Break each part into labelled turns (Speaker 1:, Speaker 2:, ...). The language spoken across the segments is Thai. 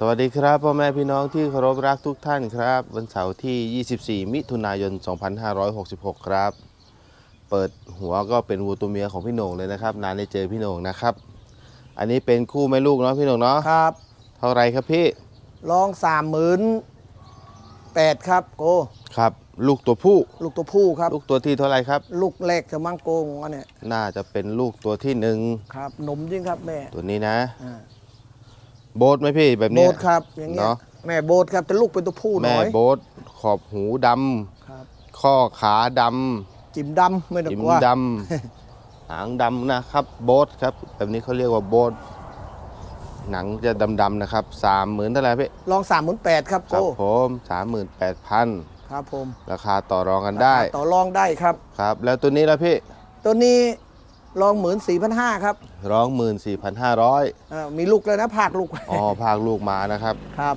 Speaker 1: สวัสดีครับพ่อแม่พี่น้องที่เคารพรักทุกท่านครับ วันเสาร์ที่ 24 มิถุนายน 2566 ครับ เปิดหัวก็เป็นวัวตัวเมียของพี่โหน่งเลยนะครับ นานได้เจอพี่โหน่งนะครับ อันนี้เป็นคู่แม่ลูกเนาะพี่โหน่งเนาะ
Speaker 2: ครับ
Speaker 1: เท่าไรครับพี่
Speaker 2: ลองสามหมื่นแปดครับโก
Speaker 1: ครับ ลูกตัวผู้
Speaker 2: ลูกตัวผู้ครับ
Speaker 1: ลูกตัวที่เท่าไรครับ
Speaker 2: ลูกแรกจะมังโกงอันเนี่ย
Speaker 1: น่าจะเป็นลูกตัวที่หนึ่ง
Speaker 2: ครับหนมจริงครับแม่
Speaker 1: ตัวนี้นะ
Speaker 2: อ่า
Speaker 1: โบทไหมพี่แบบ
Speaker 2: โบ
Speaker 1: เนี้ย
Speaker 2: ดครับอย่างเงี้ย
Speaker 1: เนาะ
Speaker 2: แม่โบดครับแต่ลูกเป็นตัวผู้ห
Speaker 1: แม่
Speaker 2: น่อย
Speaker 1: โบทขอบหูดำ
Speaker 2: ครับ
Speaker 1: ข้อขาดำ
Speaker 2: จิ๋มดำไม่ต้อง
Speaker 1: จิ้ม
Speaker 2: กลัว
Speaker 1: ดำหางดำนะครับ โบทครับ แบบนี้เขาเรียกว่าโบทหนังจะดำๆนะครับสามหมื่นเท่าไหร่พี่
Speaker 2: ลองสามหมื่นแปดครับ
Speaker 1: ค
Speaker 2: โก
Speaker 1: รับผมสามหมื่นแปดพัน
Speaker 2: ครับผม
Speaker 1: ราคาต่อรองกันได้
Speaker 2: ต่อรองได้ครับ
Speaker 1: ครับ แล้วตัวนี้ละพี่
Speaker 2: ตัวนี้ ลองหมื่นสี่พันห้าครับ
Speaker 1: ร้องหมื่นสี่พันห้าร้อย
Speaker 2: อ่ามีลูกเลยนะภาคลูก
Speaker 1: อ๋อภาคลูกมานะครับ
Speaker 2: ครับ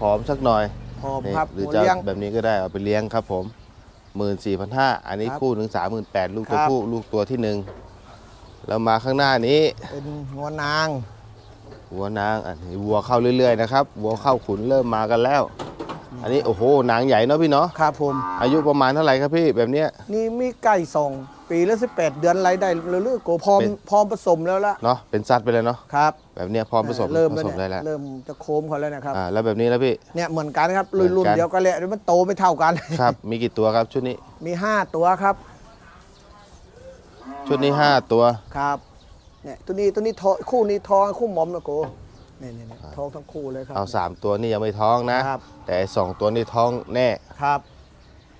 Speaker 1: ผอมสักหน่อย
Speaker 2: พร้อม
Speaker 1: นี่
Speaker 2: ครับ
Speaker 1: หรือ
Speaker 2: หัว
Speaker 1: จะ
Speaker 2: เลี้ยง
Speaker 1: แบบนี้ก็ได้เอาไปเลี้ยงครับผมหมื่นสี่พันห้าอันนี้
Speaker 2: ครับ
Speaker 1: คู่หนึ่งสามหมื่นแปดลูกตัว
Speaker 2: ครับ
Speaker 1: ผู้ลูกตัวที่หนึ่งแล้วมาข้างหน้านี้
Speaker 2: เป็นงัวนาง
Speaker 1: วัวนางอันนี้วัวเข้าเรื่อยๆนะครับวัวเข้าขุนเริ่มมากันแล้ว อันนี้โอ้โหนางใหญ่เนาะพี่เนาะ
Speaker 2: ครับผม
Speaker 1: อายุประมาณเท่าไหร่ครับพี่แบบเนี้ย
Speaker 2: นี่มีไก่ส่ง ปีละสิบแปดเดือนไรได้เรื่อยๆโกพร้อม
Speaker 1: เป็น
Speaker 2: พร้อมผสมแล้วละ
Speaker 1: เนาะเป็นสัตว์ไปเลยเนาะ
Speaker 2: ครับ
Speaker 1: แบบเนี้ยพร้อมผสม
Speaker 2: เริ่ม
Speaker 1: ผ
Speaker 2: แล้ว
Speaker 1: สม
Speaker 2: เนี่
Speaker 1: ได้
Speaker 2: ย
Speaker 1: แล้ว
Speaker 2: เริ่มจะโคมเขาแล้วนะครับ
Speaker 1: อ่าแล้วแบบนี้แล้วพี่
Speaker 2: เนี่ยเหมือนกันครับ
Speaker 1: เหมือนกัน
Speaker 2: รุ่นเดียวกันแหละมันโตไม่เท่ากัน
Speaker 1: ครับ มีกี่ตัวครับชุดนี้
Speaker 2: มี 5 ตัวครับ
Speaker 1: ชุดนี้ห้าตัว
Speaker 2: ครับเนี่ยตัวนี้ตัวนี้ทองคู่นี้ทองคู่หมอมนะโกเนี่ยเนี่ยเนี่ยทองทั้งคู่เลยครับ
Speaker 1: เอาสามตัวนี่ยังไม่ท้องนะ
Speaker 2: ครับ
Speaker 1: แต่สองตัวนี่ท้องแน่
Speaker 2: ครับ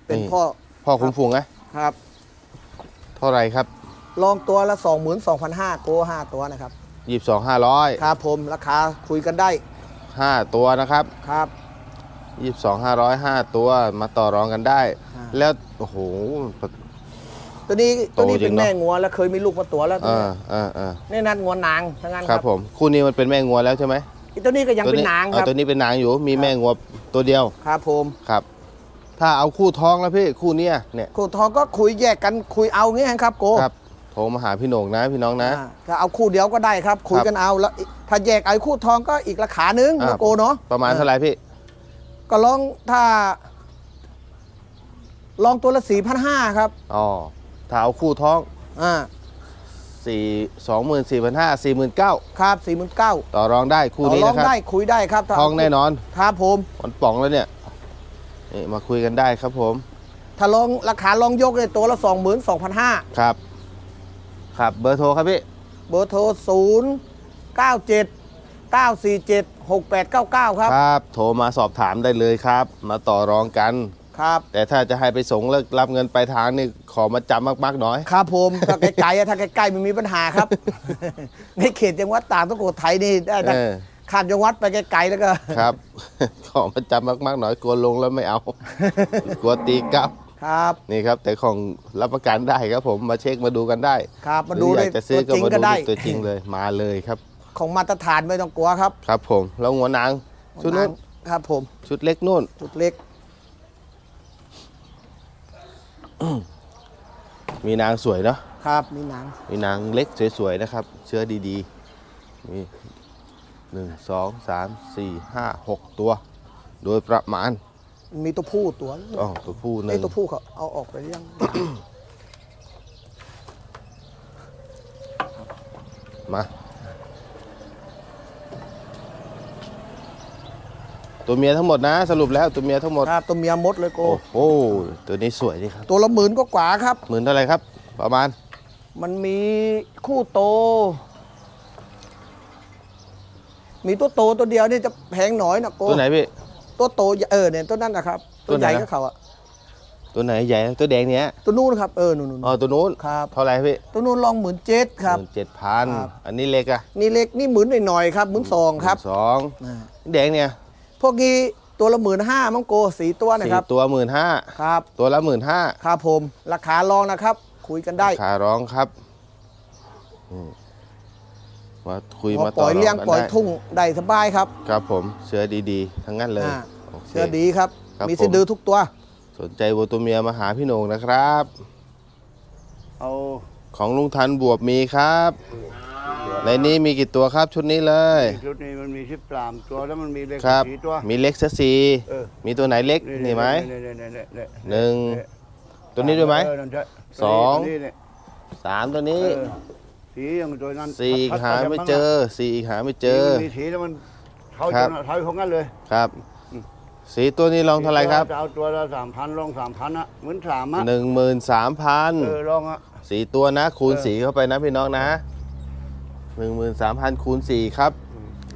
Speaker 2: เป็น
Speaker 1: นี่
Speaker 2: พ่อ
Speaker 1: พ่อคุ้มฟูงไหม
Speaker 2: ครับ
Speaker 1: เท่าไหรครับ
Speaker 2: ลองตัวละ 22,500โก5ตัวนะครับ
Speaker 1: ยี่สิบสองห้าร้อย
Speaker 2: ครับผมราคาคุยกันได้
Speaker 1: ห้าตัวนะครับ
Speaker 2: ครับ
Speaker 1: ยี่สิบสองห้าร้อยห้าตัวมาต่อรองกันได้
Speaker 2: อ่า
Speaker 1: แล้วโอ้โห
Speaker 2: ตัวนี้ตัวนี้
Speaker 1: โตจริ
Speaker 2: เป็
Speaker 1: ง
Speaker 2: น
Speaker 1: เนอะ
Speaker 2: แม่งัวแล้วเคยมีลูกมาตัวแล้ว
Speaker 1: เอ
Speaker 2: ตัว
Speaker 1: อ
Speaker 2: เนี้ย
Speaker 1: เออเออ
Speaker 2: นี่นัดงัวนางทั้งนั้น
Speaker 1: ค
Speaker 2: ค
Speaker 1: รั
Speaker 2: รั
Speaker 1: บบผมคู่นี้มันเป็นแม่งัวแล้วใช่ไหม
Speaker 2: อีตัวนี้ก็ยังเป็นนางครับ
Speaker 1: ตัวนี้เป็นนางอยู่มีแม่งัวตัวเดียว
Speaker 2: ครับผม
Speaker 1: ครับ ถ้าเอาคู่ท้องแล้วพี่คู่เนี้ยเนี่ย
Speaker 2: คู่ทองก็คุยแยกกันคุยเอางี้ครับโก
Speaker 1: ครับโทรมาหาพี่โหน่งนะพี่น้องนะ
Speaker 2: อ่าถ้าเอาคู่เดียวก็ได้ครับ คุยกันเอาแล้วอีกถ้าแยกเอาคู่ทองก็อีกราคาหนึง
Speaker 1: อ่า
Speaker 2: นะโกเนาะ
Speaker 1: ประมาณเท่าไหร่พี่
Speaker 2: ก็ลองถ้า ลองตัวละสี่พันห้าครับ
Speaker 1: อ๋อถ้าเอาคู่ท้อง
Speaker 2: อ่า
Speaker 1: สี่สองหมื่นสี่พันห้าสี่หมื่นเก้า
Speaker 2: ครับสี่หมื่นเก้า
Speaker 1: ต่อรองได้คู่นี้
Speaker 2: ลอ
Speaker 1: นะ
Speaker 2: ง
Speaker 1: ครับ
Speaker 2: ได้คุยได้ครับถ้า
Speaker 1: ท้องแน่นอน
Speaker 2: ครับผม
Speaker 1: มันป่องแล้วเนี่ย นี่มาคุยกันได้ครับผม
Speaker 2: ถ้าลองราคาลองยกเลยตัวละสองหมื่นสองพันห้า
Speaker 1: ครับ ครับเบอร์โทรครับพี่
Speaker 2: เบอร์โทรศูนย์เก้าเจ็ดเก้าสี่เจ็ดหกแปดเก้าเก้าครับ
Speaker 1: ครับ โทรมาสอบถามได้เลยครับ มาต่อรองกัน
Speaker 2: ครับ
Speaker 1: แต่ถ้าจะให้ไปส่งแล้วรับเงินไปลายทางนี่ขอมาจำมากๆหน่อย
Speaker 2: ครับผม ถ้าไกลๆอะถ้าไกลๆไม่มีปัญหาครับ ในเขตจังหวัดตากตะโกไทยนี่ได้ถ้า
Speaker 1: เออ
Speaker 2: ข้ามจังหวัดไปไกลๆแล้วก็
Speaker 1: ครับ ขอมาจำมากๆหน่อยกลัวลงแล้วไม่เอา กลัวตีกลับ
Speaker 2: ครับ
Speaker 1: นี่ครับ แต่ของรับประกันได้ครับผมมาเช็คมาดูกันได้
Speaker 2: ครับมา
Speaker 1: ห
Speaker 2: ดู
Speaker 1: รืออ
Speaker 2: เลย
Speaker 1: ยากจะซื้อก็
Speaker 2: ตัวจริง
Speaker 1: มา
Speaker 2: ก็
Speaker 1: ดู
Speaker 2: ได้
Speaker 1: ที่ตัวจริงเลยมาเลยครับ
Speaker 2: ของมาตรฐานไม่ต้องกลัวครับ
Speaker 1: ครับผมแล้วหัวนางชุดนู้น
Speaker 2: ครับผม
Speaker 1: ชุดเล็กนู่น
Speaker 2: จุดเล็ก
Speaker 1: มีนางสวยเนาะ
Speaker 2: ครับ มีหนัง
Speaker 1: มีนางเล็กสวยๆนะครับ เชื้อดีๆมีหนึ่ งสองสามสี่ห้าหกตัว โดยประมาณ
Speaker 2: มีตัวผู้ตัว
Speaker 1: อ๋อตัวผู้หนึ่
Speaker 2: ไอ้
Speaker 1: ง
Speaker 2: ตัวผู้เขาเอาออกไปยัง
Speaker 1: มา ตัวเมียทั้งหมดนะ สรุปแล้วตัวเมียทั้งหมด
Speaker 2: ครับตัวเมียมดเลยโก
Speaker 1: โอ้โหตัวนี้สวยดีครับ
Speaker 2: ตัวละหมื่นก็กว่าๆครับ
Speaker 1: หมื่นเท่าไหรครับ ประมาณ
Speaker 2: มันมีคู่โต มีตัวโตตัวเดียวนี่จะแพงหน่อยนะโก
Speaker 1: ตัวไหนพี่
Speaker 2: ตัวโตเออเนี่ยตัวนั้นนะครับ
Speaker 1: ตั
Speaker 2: ตัว
Speaker 1: วไหน
Speaker 2: ใหญ่
Speaker 1: นะ
Speaker 2: ก็เขาอะ
Speaker 1: ตัวไหนใหญ่ตัวแดงเนี้ย
Speaker 2: ตัวนู้นครับเออนู่น
Speaker 1: อ๋อตัวนู้น
Speaker 2: ครับ
Speaker 1: เท่าไหรพี่
Speaker 2: ตัวนู้นลองหมื่นเจ็ดครับ
Speaker 1: เจ็ดพัน
Speaker 2: ครับ
Speaker 1: อันนี้เล็กอะ
Speaker 2: นี่เล็กนี่หมื่นหน่อยๆครับหมื่นสองครับ
Speaker 1: สอง
Speaker 2: อ่า
Speaker 1: แดงเนี่ย
Speaker 2: พวกนี้ตัวละหมื่นห้ามังโกสีตัวนะ
Speaker 1: สี่
Speaker 2: ครับ
Speaker 1: ตัวหมื่นห้า
Speaker 2: ครับ
Speaker 1: ตัวละหมื่นห้า
Speaker 2: ครับผมราคาลองนะครับ คุยกันได้
Speaker 1: ขาร้องครับอื มมาคุย
Speaker 2: พอ
Speaker 1: มา
Speaker 2: ป
Speaker 1: ต่อ
Speaker 2: ล่อย
Speaker 1: รอง
Speaker 2: เลี้ยง
Speaker 1: กัน
Speaker 2: ปล่อย
Speaker 1: ได้
Speaker 2: ทุ่งได้สบายครับ
Speaker 1: ครับผมเชื้อดีๆ ทั้งนั้นเลย
Speaker 2: อ่า
Speaker 1: โอเค
Speaker 2: เชื่อดีครับ
Speaker 1: ครับ
Speaker 2: มี
Speaker 1: ผม
Speaker 2: สิดือทุกตัว
Speaker 1: สนใจวัวตัวเมียมาหาพี่โหน่งนะครับ
Speaker 2: เอา
Speaker 1: ของลุงทันบวบมีครับ
Speaker 2: เใน
Speaker 1: นี้มีกี่ตัวครับชุดนี้เลย
Speaker 3: ชุดนี้มันมีสิบสามตัวแล้วมันมีเลข
Speaker 1: ครับ
Speaker 3: สี่ตัว
Speaker 1: มีเล็กซะสี
Speaker 3: เออ
Speaker 1: มีตัวไหนเล็กนี่ไหม
Speaker 3: นี่นี่นี่นี่นี่
Speaker 1: หนึ่งตัวนี้ด้วยไหม
Speaker 3: เออนั่นใช่
Speaker 1: สอง
Speaker 3: ตัวนี้เนี่ย
Speaker 1: สามตัว
Speaker 3: เอ
Speaker 1: นี้
Speaker 3: อ สีอย่างตัวนั้น
Speaker 1: สี่อีก
Speaker 3: พัด
Speaker 1: หา
Speaker 3: พัด
Speaker 1: ไม่
Speaker 3: พัด
Speaker 1: เจอ สี่อีกหาไม่เจอ
Speaker 3: สีมันมีสีแล้วมันเท่า
Speaker 1: ครั
Speaker 3: จ
Speaker 1: บ
Speaker 3: นเท่าของกันเลย
Speaker 1: ครับ สีตัวนี้ลองเท่าไหร่ครับ
Speaker 3: จะเอาตัวละสามพันลองสามพันอะเหมือนสามอะ
Speaker 1: หนึ่งหมื่นสามพัน
Speaker 3: เออลองอะ
Speaker 1: สีตัวนะ คูณ
Speaker 3: เออ
Speaker 1: สีเข้าไปนะพี่น้องนะหนึ่งหมื่นสามพันคูณสี่ครับ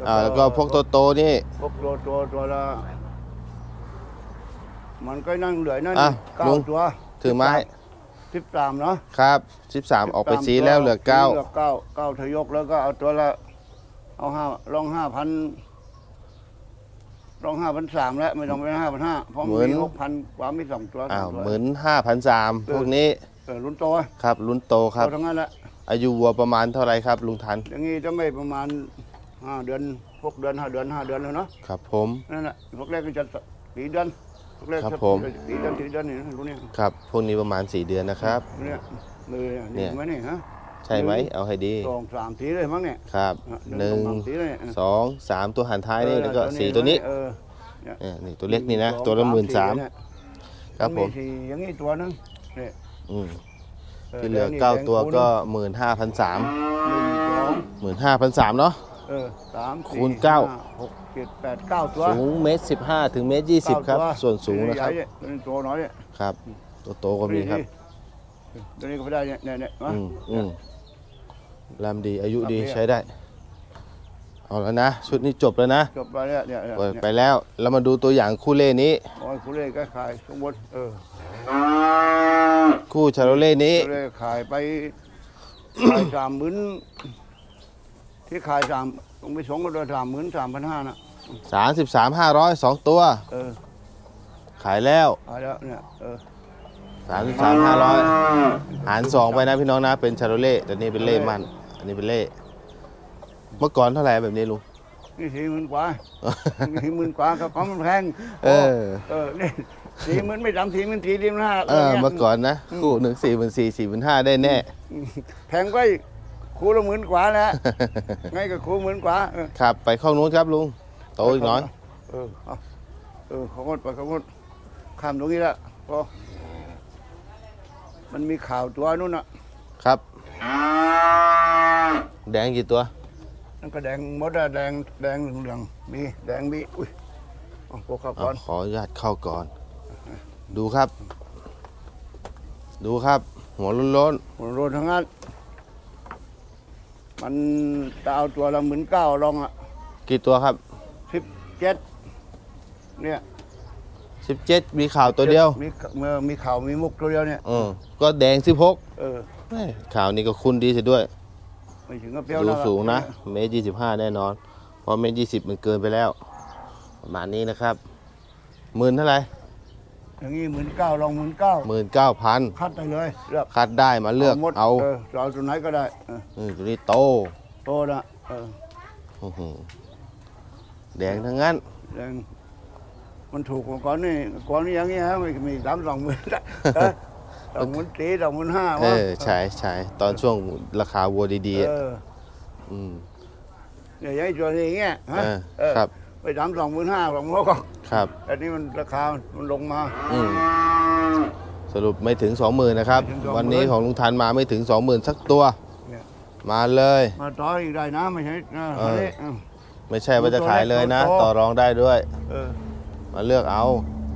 Speaker 1: อ่าแล้วก็พวกตัวโตนี่
Speaker 3: พวกตัวตัวตัวละมันก็นั่งเหลือนั่น
Speaker 1: อะ
Speaker 3: เก้า
Speaker 1: ลุง
Speaker 3: ตัว
Speaker 1: ถือไม้
Speaker 3: สิบสามเนาะ
Speaker 1: ครับสิบสามออกไปสีแล้วเหลือเก้า
Speaker 3: เหลือเก้าเก้าทยกแล้วก็เอาตัวละเอาห้าลองห้าพันลองห้าพันสามแล้วไม่ต้องเป็นห้าพันห้าเพราะมีหกพันกว่ามีสองตัว
Speaker 1: อ้าว
Speaker 3: สามตัว
Speaker 1: หมื่นห้าพันสามพวกนี้
Speaker 3: เออรุ่นโต
Speaker 1: ครับลุ้นโตครับ
Speaker 3: โตทั้งนั้นแหละ
Speaker 1: อายุวัวประมาณเท่าไหรครับลุงทัน
Speaker 3: อย่างนี้ต้องได้ประมาณห้าเดือนพวกเดือนห้าเดือนห้าเดือนเลยเนาะ
Speaker 1: ครับผม
Speaker 3: นั่นแหละพวกแรกก็จะสี่เดือนพวก แรก
Speaker 1: ครับ
Speaker 3: จะ
Speaker 1: ผม
Speaker 3: สี่เดือนสี่เดือนนี่นะรู้เนี่ย
Speaker 1: ครับ พวกนี้ประมาณ 4 เดือนนะครับ
Speaker 3: เนี่ยมือ
Speaker 1: เนี่
Speaker 3: นี่
Speaker 1: ย
Speaker 3: ไหมนี่ฮะ
Speaker 1: ใช่ไหมเอาให้ดี
Speaker 3: สองสามทีเลยมั้งเนี่ย
Speaker 1: ครับ
Speaker 3: อะ
Speaker 1: หนึ่ง
Speaker 3: สอสามทีเลยเนี่ย
Speaker 1: สองสามตัวหันท้ายนี่
Speaker 3: เออ
Speaker 1: แล้วก็
Speaker 3: ตัว
Speaker 1: สี่ตัวนี้
Speaker 3: เออ
Speaker 1: เนี่ยนี่ตัวเล็กนี่นะ
Speaker 3: สอง
Speaker 1: ตัวละหมื่นสาม
Speaker 3: เนี่ย
Speaker 1: ครับผม
Speaker 3: สี่อย่างนี้ตัวนึงเนี่ย
Speaker 1: อืม
Speaker 3: ออ
Speaker 1: ที่เหลือ
Speaker 3: แดงนี่
Speaker 1: เก้า
Speaker 3: แดง
Speaker 1: ตัว
Speaker 3: คูณ
Speaker 1: ก็หมื่นห้าพันสาม
Speaker 3: หนึ่งสอง
Speaker 1: หมื่นห้าพันสามเนาะ
Speaker 3: เออสามสี่
Speaker 1: คูณเก้า
Speaker 3: ห้หก เจ็ดแปดเก้าตัว
Speaker 1: สูงเมตรสิบห้าถึงเมตรยี่สิบครับ
Speaker 3: เก้าตัว
Speaker 1: ส่วนสูงนะครับ
Speaker 3: ใหญ่ๆเนี่ยตัวน้อยเนี่ย
Speaker 1: ครับ ตัวโตก็มีครับ
Speaker 3: ตัวนี้ก็ไม่ได้เนี่ยเนี่ยเนี่ยนะ
Speaker 1: อืมอืมลำดีอายุดี
Speaker 3: ครับ
Speaker 1: ใช้ได้ เอาแล้วนะ ชุดนี้จบแล้วนะ
Speaker 3: จบไปเนี่ยเนี่ยเนี่ย
Speaker 1: เปิดไปแล้วเรามาดูตัวอย่างคู่เล่นี้
Speaker 3: โอ้ยคุณเล่ก็ขายสมมติเออ
Speaker 1: คู่ชาโรเล่นี้
Speaker 3: คุณเล่ขายไปขายสามหมื่นที่ขายสามต้องไปสงก็โดยสามหมื่นสามพันห้านะ
Speaker 1: สามสิบสามห้าร้อยสองตัว
Speaker 3: เออ
Speaker 1: ขายแล้ว
Speaker 3: ขายแล้วเนี่ยเออ
Speaker 1: สามสิบสามห้าร้อยหารสองไปนะพี่น้องนะ เป็นชาโรเล่แต่นี่เป็นเล่มัน อันนี้เป็นเล่ เมื่อก่อนเท่าไหร่แบบนี้ลุง
Speaker 3: นี่สี่หมื่นกว่านี่สี่หมื่นกว่าก็ของมันแพง
Speaker 1: เออ
Speaker 3: เออนี่สี่หมื่นไม่ต่ำสี่หมื่นสี่สี่หมื่นห้า
Speaker 1: เออ เมื่อก่อนนะ คู่หนึ่งสี่หมื่นสี่สี่หมื่นห้าได้แน่
Speaker 3: แพงไปคูละหมื่นกว่าแล้วไงก็คูหมื่นกว่าเออ
Speaker 1: ครับ ไปเข้านู้นครับลุง โตอีกหน้อย
Speaker 3: เออเอาเออเขางดไปเขางดข้ามตรงนี้ละพอมันมีข่าวตัวนู้นน่ะ
Speaker 1: ครับ แดงกี่ตัว
Speaker 3: นั่นก็แดงหมดอะแดงแดงเหลืองๆมีแดงมีอุ้ยเอาพวกเข้าก่อน
Speaker 1: อะขออนุญาตเข้าก่อน ดูครับ ดูครับ หัวโล้น
Speaker 3: หัวโรนทั้งนั้น มันจะเอาตัวละหมื่นเก้าลองอะ
Speaker 1: ๆกี่ตัวครับ
Speaker 3: สิบ เจ็ดเนี่ย
Speaker 1: 17มีข่าวตัวเดียว
Speaker 3: มีเมื่อมีข่าวมีมุกตัวเดียวเนี่ย
Speaker 1: เออ ก็แดง16
Speaker 3: เออ
Speaker 1: แม่ข่าวนี้ก็คุณดีเสียด้วย
Speaker 3: ไม่ถึงกับเปรี้ยว
Speaker 1: ดู
Speaker 3: นะ
Speaker 1: สูงนะ เมตรยี่สิบห้าแน่นอน เพราะเมตรยี่สิบมันเกินไปแล้ว ประมาณนี้นะครับหมื่นเท่าไหร่
Speaker 3: อย่างนี้หมื่นเก้าลองหมื่นเก้า
Speaker 1: หมื่นเก้าพัน
Speaker 3: คัดไปเลยเลือก
Speaker 1: คัดได้มาเลือก
Speaker 3: หมด
Speaker 1: เอา
Speaker 3: เออจะเอาตัวไหนก็ได้เออ
Speaker 1: เออตัวนี้โต
Speaker 3: โตนะเออ
Speaker 1: อื้อหือ แดงทั้งนั้น
Speaker 3: แดงมันถูกกว่าก่อนนี่ก่อนนี่อย่างนี้ฮะไม่มีสามสองหมื่นสองหมื่นสี่สองหมื่นห้า
Speaker 1: เออใช่ใช่ตอนช่วงราคาวัวดีๆ
Speaker 3: เอ
Speaker 1: อะ
Speaker 3: อ
Speaker 1: ม
Speaker 3: เนี่ยอย่างนี้ตัวนี้อย่างเงี้ยฮะ
Speaker 1: เออ
Speaker 3: เออ
Speaker 1: ครับ
Speaker 3: ไปสามสองหมื่นห้าสองร้อยก็
Speaker 1: ครับ
Speaker 3: อันนี้มันราคามันลงมา
Speaker 1: อืมสรุปไม่ถึง20,000นะครับ
Speaker 3: ไม่ถึง20,000
Speaker 1: วันนี้ของลุงทันมาไม่ถึง20,000สักตัว
Speaker 3: เนี่ย
Speaker 1: มาเลย
Speaker 3: มาต่ออีกได้นะไม่ใช่นะ
Speaker 1: เออ
Speaker 3: อันนี้เออ
Speaker 1: ไม่ใช่ว่าจะขายเลยนะ
Speaker 3: ตัวเล็กตัวโต
Speaker 1: ต่อรองได้ด้วย
Speaker 3: เออ
Speaker 1: มาเลือกเอา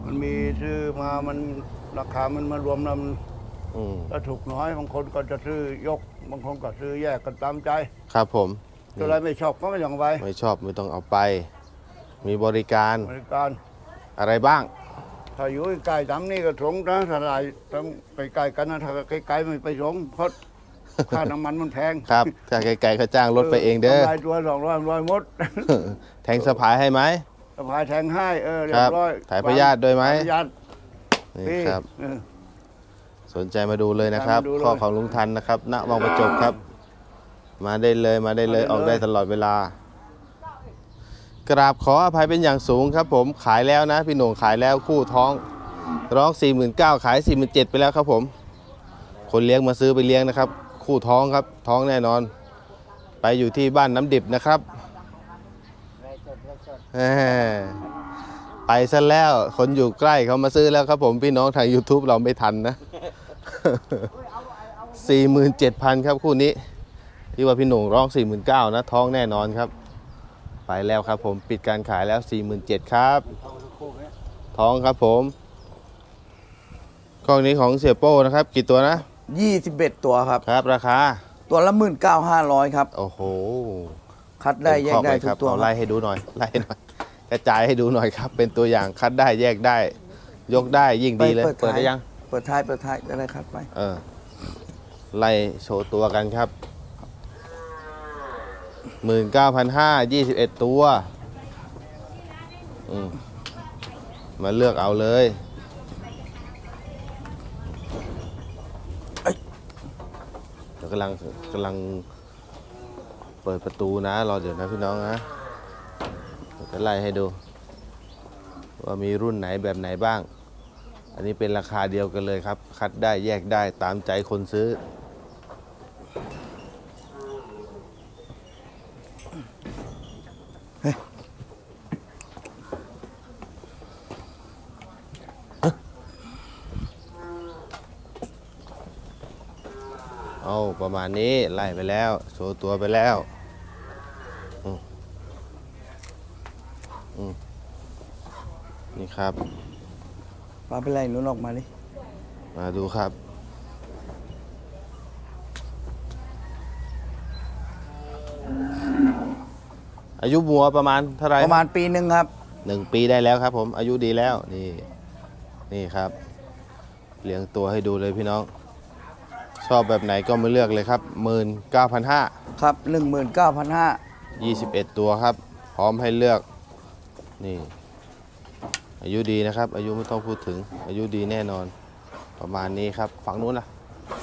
Speaker 3: มันมีซื้อมามันราคามันมารวมแล้วมัน
Speaker 1: อืม
Speaker 3: ถ้าถูกน้อยบางคนก็จะซื้อยกบางคนก็ซื้อแยกกันตามใจ
Speaker 1: ครับผม
Speaker 3: ตัวอะไรไม่ชอบก็ไม่ต้องไป
Speaker 1: ไม่ชอบไม่ต้องเอาไป มีบริการ
Speaker 3: บริการ
Speaker 1: อะไรบ้าง
Speaker 3: ถ้าอยู่ใกล้ๆทำนี่ก็ถงนะถ้าไรต้องใกล้ๆกันนะถ้าไกลๆไม่ไปถงเพราะ ค่าน้ำมันมันแพง
Speaker 1: ครับถ้าไกลๆเขาจ้างรถไปเองเด้อ
Speaker 3: ทำลายตัวสองร้อยร้อยมด
Speaker 1: แทงสะพายให้ไหม
Speaker 3: สะพายแทงให้เออเรีย
Speaker 1: ครับบ
Speaker 3: ร้อย
Speaker 1: ถ่ายพยาธิด้วยไหม
Speaker 3: ถ่ายพยาธิ
Speaker 1: นี่
Speaker 3: พี่
Speaker 1: ครับ
Speaker 3: เออ
Speaker 1: สนใจมาดูเลยนะครับ
Speaker 3: มาดูเลย
Speaker 1: ข้อของลุงทันนะครับ ณวังประจบครับ มาได้เลยมาได้เลย
Speaker 3: มาได้เลย
Speaker 1: ออกได้ตลอดเวลา กราบขออภัยเป็นอย่างสูงครับ ผมขายแล้วนะ พี่โหน่งขายแล้วคู่ท้องร้อง 49,000ขาย 47,000ไปแล้วครับผม คนเลี้ยงมาซื้อไปเลี้ยงนะครับ คู่ท้องครับ ท้องแน่นอน ไปอยู่ที่บ้านน้ำดิบนะครับ
Speaker 4: ไรสรสด
Speaker 1: แหมไปซะแล้วคนอยู่ใกล้เขามาซื้อแล้วครับผมพี่น้องทาง YouTube เราไม่ทันนะ 47,000 ครับคู่นี้ ที่ว่าพี่หนุ่งร้อง 49,000นะท้องแน่นอนครับ ไปแล้วครับผมปิดการขายแล้ว 47,000ครับ ท้องครับผมกล้องนี้ของเสียโป้นะครับ กี่ตัวนะ
Speaker 4: ยี่สิบเอ็ดตัวครับ
Speaker 1: ครับราคา
Speaker 4: ตัวละหมื่นเก้าห้าร้อยครับ
Speaker 1: โอ้โห
Speaker 4: คัดได้แยกได้
Speaker 1: เต็ม
Speaker 4: ทุ
Speaker 1: ค
Speaker 4: ก
Speaker 1: อก
Speaker 4: ตัว
Speaker 1: เอาไล่ให้ดูหน่อยไล่หน่อยกระจายให้ดูหน่อยครับ เป็นตัวอย่างคัดได้แยกได้ ยกได้ยิ่งดีเลย เปิดได้ยัง
Speaker 4: เปิดท้ายเปิดท้ายจะได้คัดไป
Speaker 1: เออไล่โชว์ตัวกันครับหมื่นเก้าพันห้ายี่สิบเอ็ดตัว อืมมาเลือกเอาเลย กำลังกำลังเปิดประตูนะรอเดี๋ยวนะพี่น้องนะจะไล่ให้ดู ว่ามีรุ่นไหนแบบไหนบ้าง อันนี้เป็นราคาเดียวกันเลยครับ คัดได้แยกได้ตามใจคนซื้อ เอาประมาณนี้ไล่ไปแล้ว โชว์ตัวไปแล้วอืมอืมนี่ครับ
Speaker 4: ปลาเป็นไรหนุนออกมาดิ
Speaker 1: มาดูครับ อายุบัวประมาณเท่าไหร่
Speaker 4: ประมาณปีหนึ่งครับ
Speaker 1: หนึ่งปีได้แล้วครับ ผมอายุดีแล้วนี่นี่ครับเลี้ยงตัวให้ดูเลยพี่น้อง ชอบแบบไหนก็มาเลือกเลยครับหมื่นเก้าพันห้า
Speaker 4: ครับหนึ่งหมื่นเก้าพันห้า
Speaker 1: ยี่สิบเอ็ดตัวครับ พร้อมให้เลือก นี่ อายุดีนะครับ อายุไม่ต้องพูดถึง อายุดีแน่นอน ประมาณนี้ครับ ฝั่งนู้นล่ะ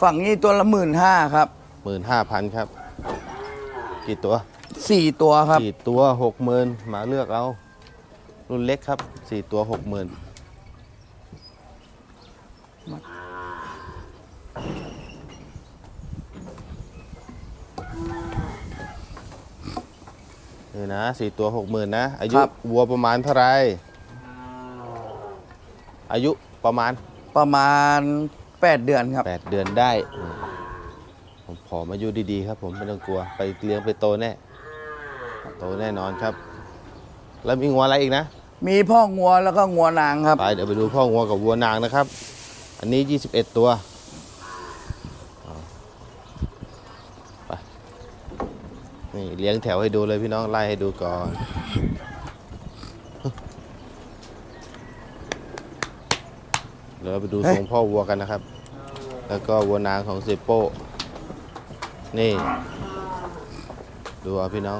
Speaker 4: ฝั่งนี้ตัวละหมื่นห้าครับ
Speaker 1: หมื่นห้าพันครับ กี่ตัว
Speaker 4: สี่ตัวครับ
Speaker 1: สี่ตัวหกหมื่นมาเลือกเอา รุ่นเล็กครับสี่ตัวหกหมื่น นี่นะสี่ตัวหกหมื่นนะ อายุ
Speaker 4: ครับ
Speaker 1: วัวประมาณเท่าไหรอายุประมาณ
Speaker 4: ประมาณแปดเดือนครับ
Speaker 1: แปดเดือนได้อืมผมผอมอายุดีๆครับ ผมไม่ต้องกลัวไปเลี้ยงไปโตแน่โตแน่นอนครับ แล้วมีงัวอะไรอีกนะ
Speaker 4: มีพ่องัวแล้วก็งัวนางครับ
Speaker 1: ไปเดี๋ยวไปดูพ่องัวกับวัวนางนะครับ อันนี้ 21 ตัวเอาไป นี่ เลี้ยงแถวให้ดูเลยพี่น้องไล่ให้ดูก่อนเดี๋ยวเราไปดู
Speaker 4: เฮ้
Speaker 1: ท
Speaker 4: ย
Speaker 1: รงพ่อวัวกันนะครับ แล้วก็วัวนางของเซโป้ นี่ ดูเอาพี่น้อง